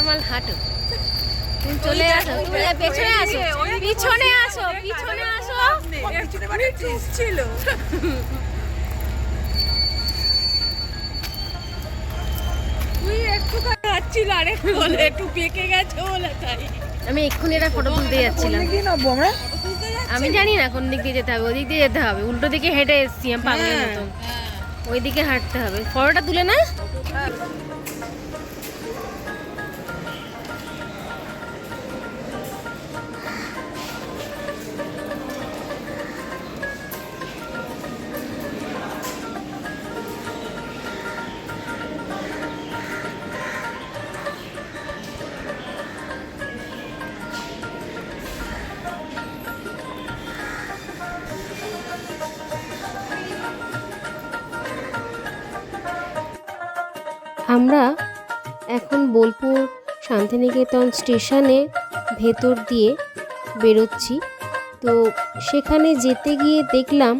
Normal হাঁটো। তুমি চলে আসো। তুমি পেছনে আসো। পিছনে আসো পিছনে আসো। ছিল আমি এক্ষুনি একটা ফটো তুলতে যাচ্ছিলাম। আমি জানি না কোন দিক দিয়ে যেতে হবে ওদিক দিয়ে যেতে হবে। উল্টো দিকে হেঁটে এসছি আমি পাগলের মতন। ওই দিকে হাঁটতে হবে। ফটোটা তুলে না। আমরা এখন বোলপুর শান্তিনিকেতন স্টেশনে ভেতর দিয়ে বেরোচ্ছি। তো সেখানে যেতে গিয়ে দেখলাম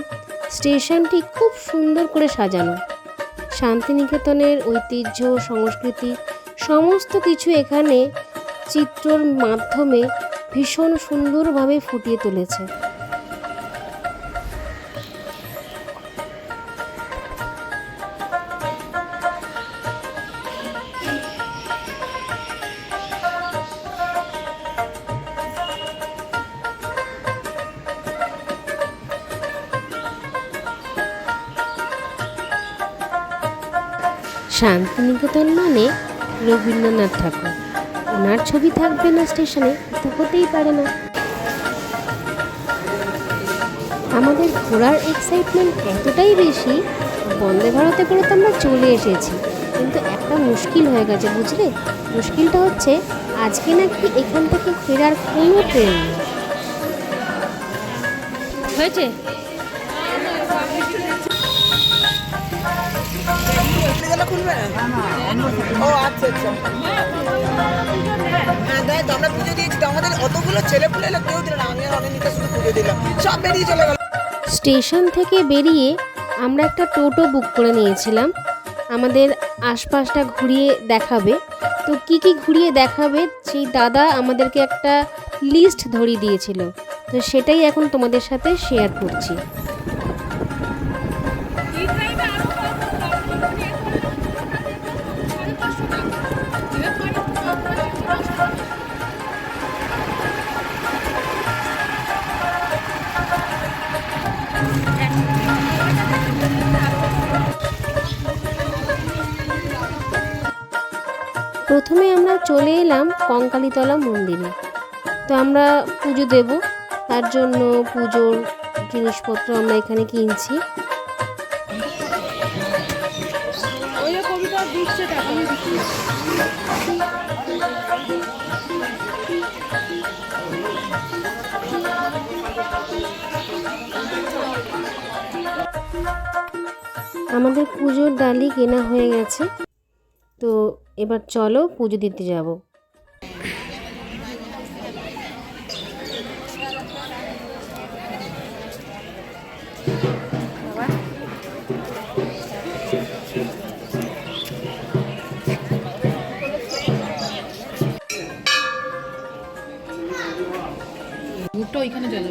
স্টেশনটি খুব সুন্দর করে সাজানো। শান্তিনিকেতনের ঐতিহ্য, সংস্কৃতি, সমস্ত কিছু এখানে চিত্রর মাধ্যমে ভীষণ সুন্দরভাবে ফুটিয়ে তুলেছে। শান্তিনিকেতন মানে রবীন্দ্রনাথ ঠাকুর। ওনার ছবি থাকবে না স্টেশনে, তো হতেই পারে না। আমাদের ঘোরার এক্সাইটমেন্ট এতটাই বেশি, বন্দে ভারতে করে তো আমরা চলে এসেছি। কিন্তু একটা মুশকিল হয়ে গেছে, বুঝলে? মুশকিলটা হচ্ছে, আজকে নাকি এখান থেকে ফেরার কোনো ট্রেন নেই। হয়েছে? গেলে খুলবে? ও আচ্ছা আচ্ছা। হ্যাঁ দেখ আমরা পুজো দিয়েছি, তো আমাদের অতগুলো ছেলে পুলে কেউ দিল না, আমি আর অনিন্দিতা শুধু পুজো দিলাম। সব বেরিয়ে চলে গেল। স্টেশন থেকে বেরিয়ে আমরা একটা টোটো বুক করে নিয়েছিলাম। আমাদের আশপাশটা ঘুরিয়ে দেখাবে। তো কি কি ঘুরিয়ে দেখাবে, সেই দাদা আমাদেরকে একটা লিস্ট ধরিয়ে দিয়েছিল। তো সেটাই এখন তোমাদের সাথে শেয়ার করছি। প্রথমে আমরা চলে এলাম কঙ্কালীতলা মন্দিরে। তো আমরা পুজো দেব, তার জন্য পুজোর জিনিসপত্র আমরা এখানে কিনছি। আমাদের পুজোর ডালি কেনা হয়ে গেছে। তো এবার চলো পুজো দিতে যাব। ওইখানে চলে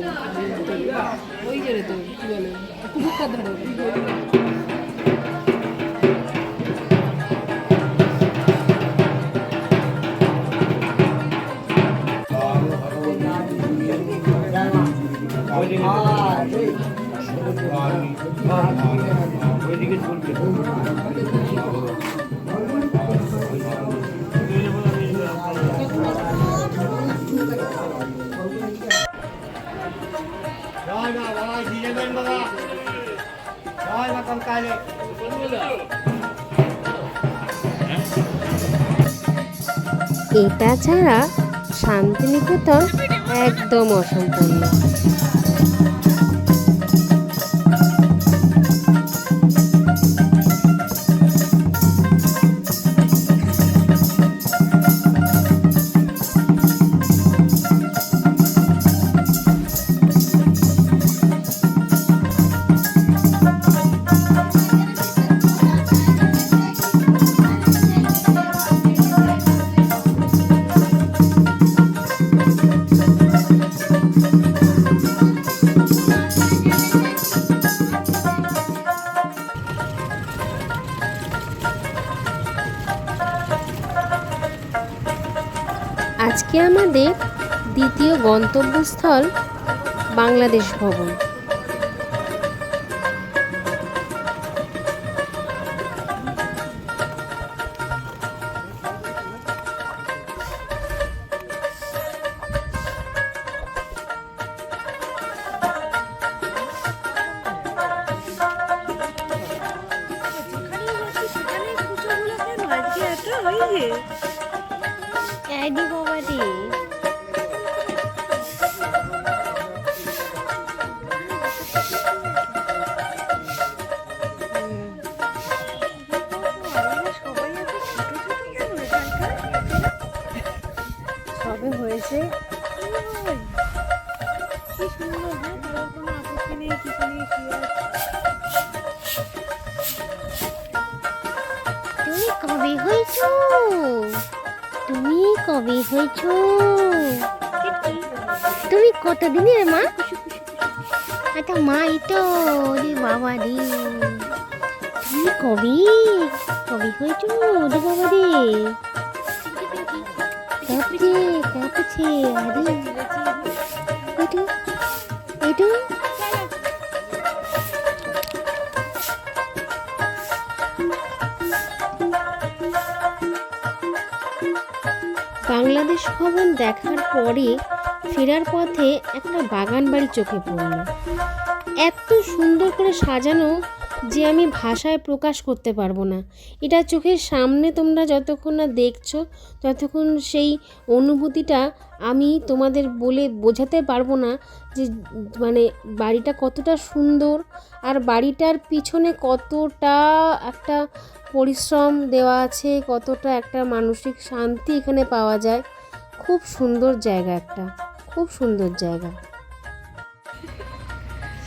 ওই যে রে তো, কি বলে? কুকুরটার ধরে। এটা ছাড়া শান্তিনিকেতন একদম অসম্পূর্ণ আজকে আমাদের দ্বিতীয় গন্তব্যস্থল বাংলাদেশ ভবন। কত দিনের মা? একটা মাই তো রে বাবা রে। কবে? কবে হয়েছো রে বাবা রে। কাঁপছে কাঁপছে, আরে। এটু এটু বাংলাদেশ ভবন দেখার পরে ফেরার পথে একটা বাগান বাড়ি চোখে পড়ল। এত সুন্দর করে সাজানো যে আমি ভাষায় প্রকাশ করতে পারব না। এটা চোখের সামনে তোমরা যতক্ষণ না দেখছ, ততক্ষণ সেই অনুভূতিটা আমি তোমাদের বলে বোঝাতে পারব না যে মানে বাড়িটা কতটা সুন্দর আর বাড়িটার পিছনে কতটা একটা পরিশ্রম দেওয়া আছে, কতটা একটা মানসিক শান্তি এখানে পাওয়া যায়। খুব সুন্দর জায়গা একটা। খুব সুন্দর জায়গা।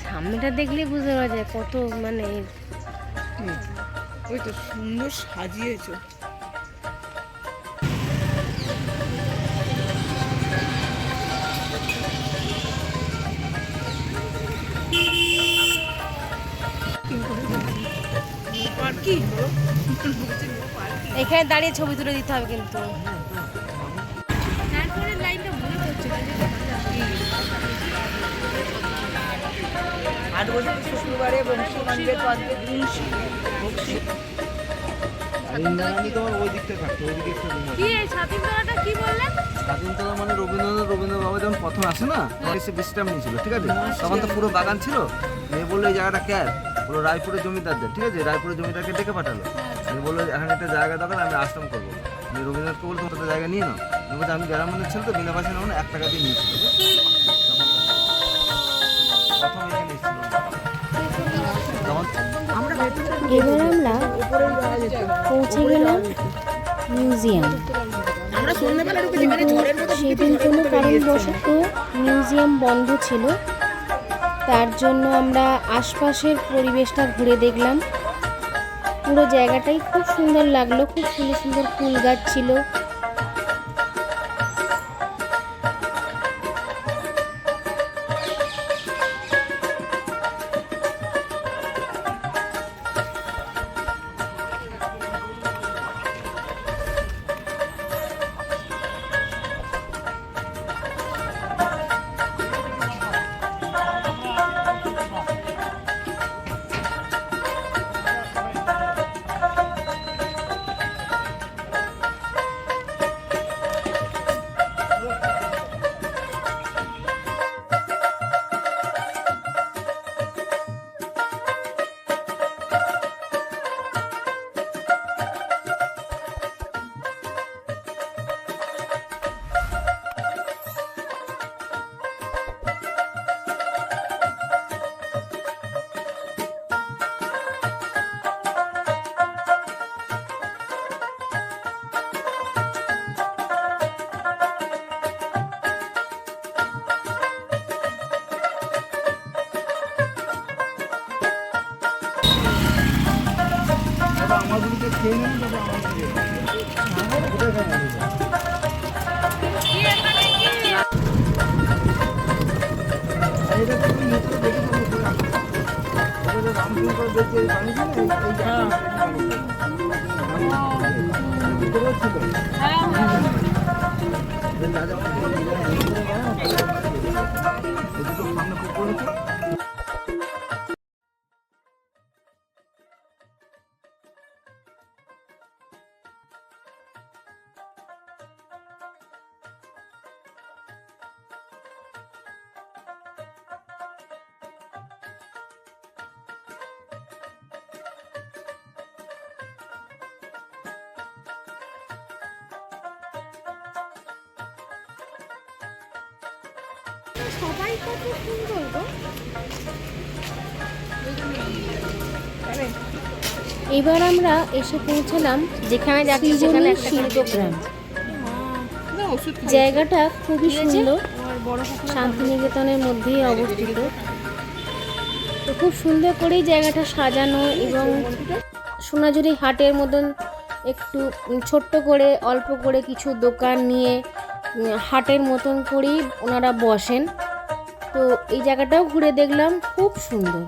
সামনেটা দেখলে বুঝতে পারা যায় কত মানে ওই তো সুন্দর সাজিয়েছো। এখানে দাঁড়িয়ে ছবি তুলে দিতে হবে কিন্তু। ছাতিমতলাটা কি? বললেন? স্বাধীনতলা মানে রবীন্দ্রনাথ বাবা যখন প্রথম আসে না তখন এসে বিশ্রাম নিয়েছিল ঠিক আছে? তখন তো পুরো বাগান ছিল। মেয়ে বলল এই জায়গাটা ক্যার পুরো রায়পুরের জমিদারদের ঠিক আছে? রায়পুরের জমিদারকে ডেকে পাঠালো। মেয়ে বলল এখানে একটা জায়গা দরকার আমি আশ্রম করব। রবীন্দ্রনাথকে বলতো জায়গা নিয়ে নাও। আমি বলছি আমি গ্রামের ছিল তো বিনা পয়সা নেব না এক টাকা দিয়ে নিয়েছিল এবার আমরা পৌঁছে গেলাম মিউজিয়াম সেদিন কোনো কারণবশত মিউজিয়াম বন্ধ ছিল, তার জন্য আমরা আশপাশের পরিবেশটা ঘুরে দেখলাম, পুরো জায়গাটাই খুব সুন্দর লাগল, খুব সুন্দর সুন্দর ফুল গাছ ছিল। এই- এই জায়গাটা বানিয়েছে। ভিতরেও ছিল। সবাই কত সুন্দর গো। এবার আমরা এসে পৌঁছালাম যেখানে যাচ্ছি সেখানে একটা শিল্পগ্রাম। জায়গাটা খুবই সুন্দর। শান্তিনিকেতনের মধ্যেই অবস্থিত। তো খুব সুন্দর করেই জায়গাটা সাজানো এবং সোনাঝুরি হাটের মতন একটু ছোট্ট করে অল্প করে কিছু দোকান নিয়ে হাটের মতন করেই ওনারা বসেন। তো এই জায়গাটাও ঘুরে দেখলাম খুব সুন্দর।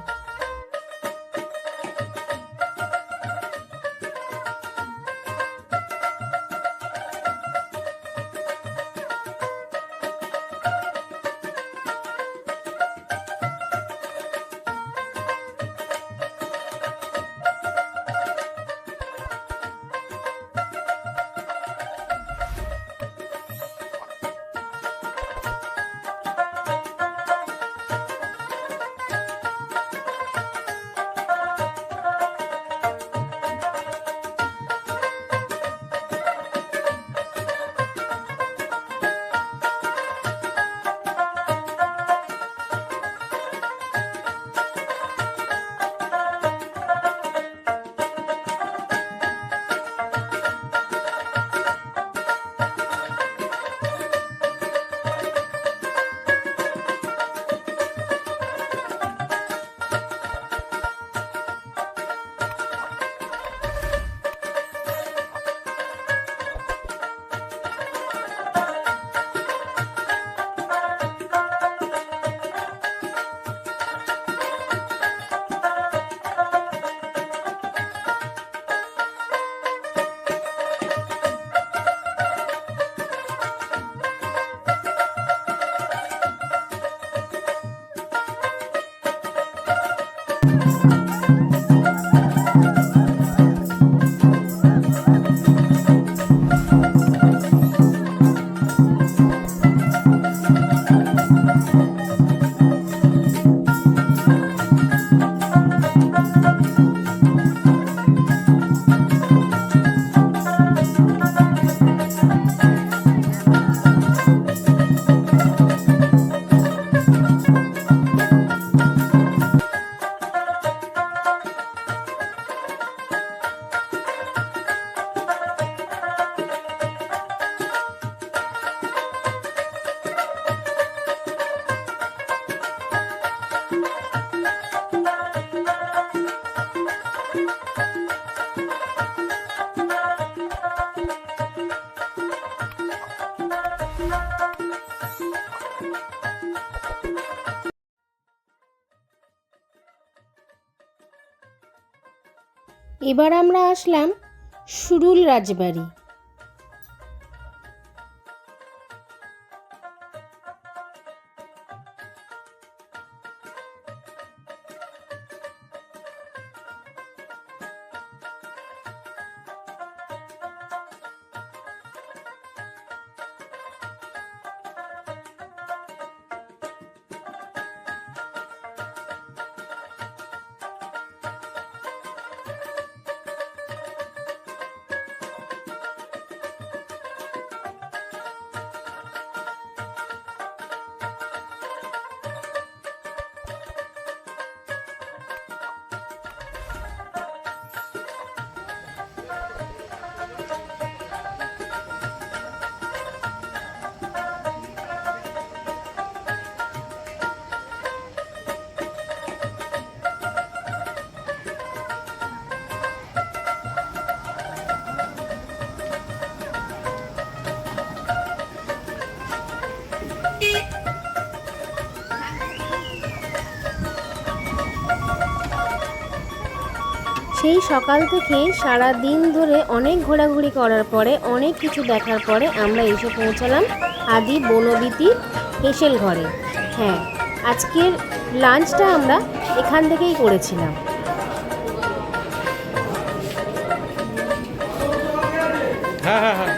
এবার আমরা আসলাম সুরুল রাজবাড়ি। সেই সকাল থেকে সারা দিন ধরে অনেক ঘোরাঘুরি করার পরে, অনেক কিছু দেখার পরে আমরা এসে পৌঁছালাম আদি বনবিতি হেসেল ঘরে। হ্যাঁ আজকের লাঞ্চটা আমরা এখান থেকেই করেছিলাম। হ্যাঁ হ্যাঁ হ্যাঁ।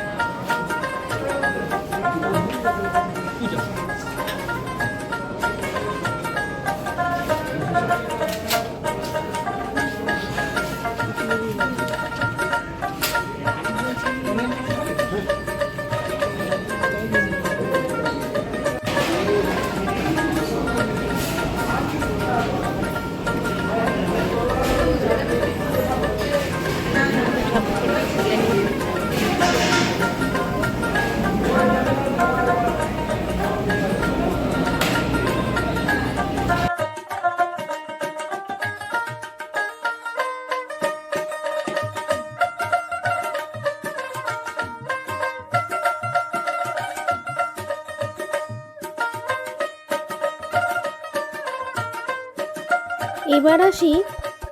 এবার আসি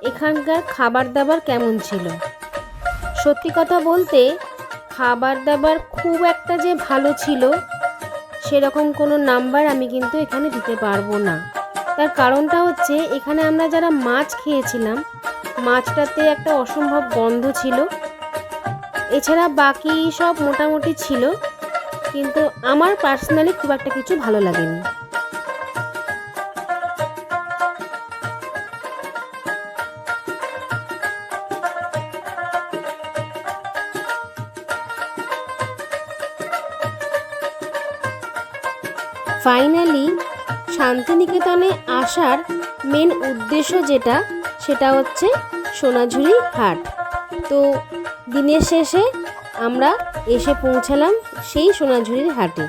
এখানকার খাবার দাবার কেমন ছিল। সত্যি কথা বলতে খাবার দাবার খুব একটা যে ভালো ছিল, সেরকম কোনো নাম্বার আমি কিন্তু এখানে দিতে পারব না। তার কারণটা হচ্ছে, এখানে আমরা যারা মাছ খেয়েছিলাম, মাছটাতে একটা অসম্ভব গন্ধ ছিল। এছাড়া বাকি সব মোটামুটি ছিল, কিন্তু আমার পার্সোনালি খুব একটা কিছু ভালো লাগেনি। ফাইনালি শান্তিনিকেতনে আসার মেন উদ্দেশ্য যেটা, সেটা হচ্ছে সোনাঝুরি হাট। তো দিনের শেষে আমরা এসে পৌঁছালাম সেই সোনাঝুরির হাটে।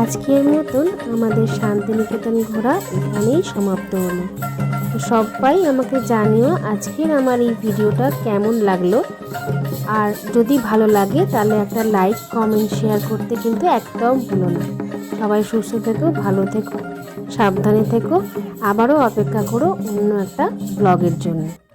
আজকের মতন আমাদের শান্তিনিকেতন ঘোরা এখানেই সমাপ্ত হলো। সবাই আমাকে জানিও আজকের আমার এই ভিডিওটা কেমন লাগল। আর যদি ভালো লাগে তাহলে একটা লাইক, কমেন্ট, শেয়ার করতে কিন্তু একদম ভুলো না। সবাই সুস্থ থেকো, ভালো থেকো, সাবধানে থেকো। আবারও অপেক্ষা করো অন্য একটা ব্লগের জন্য।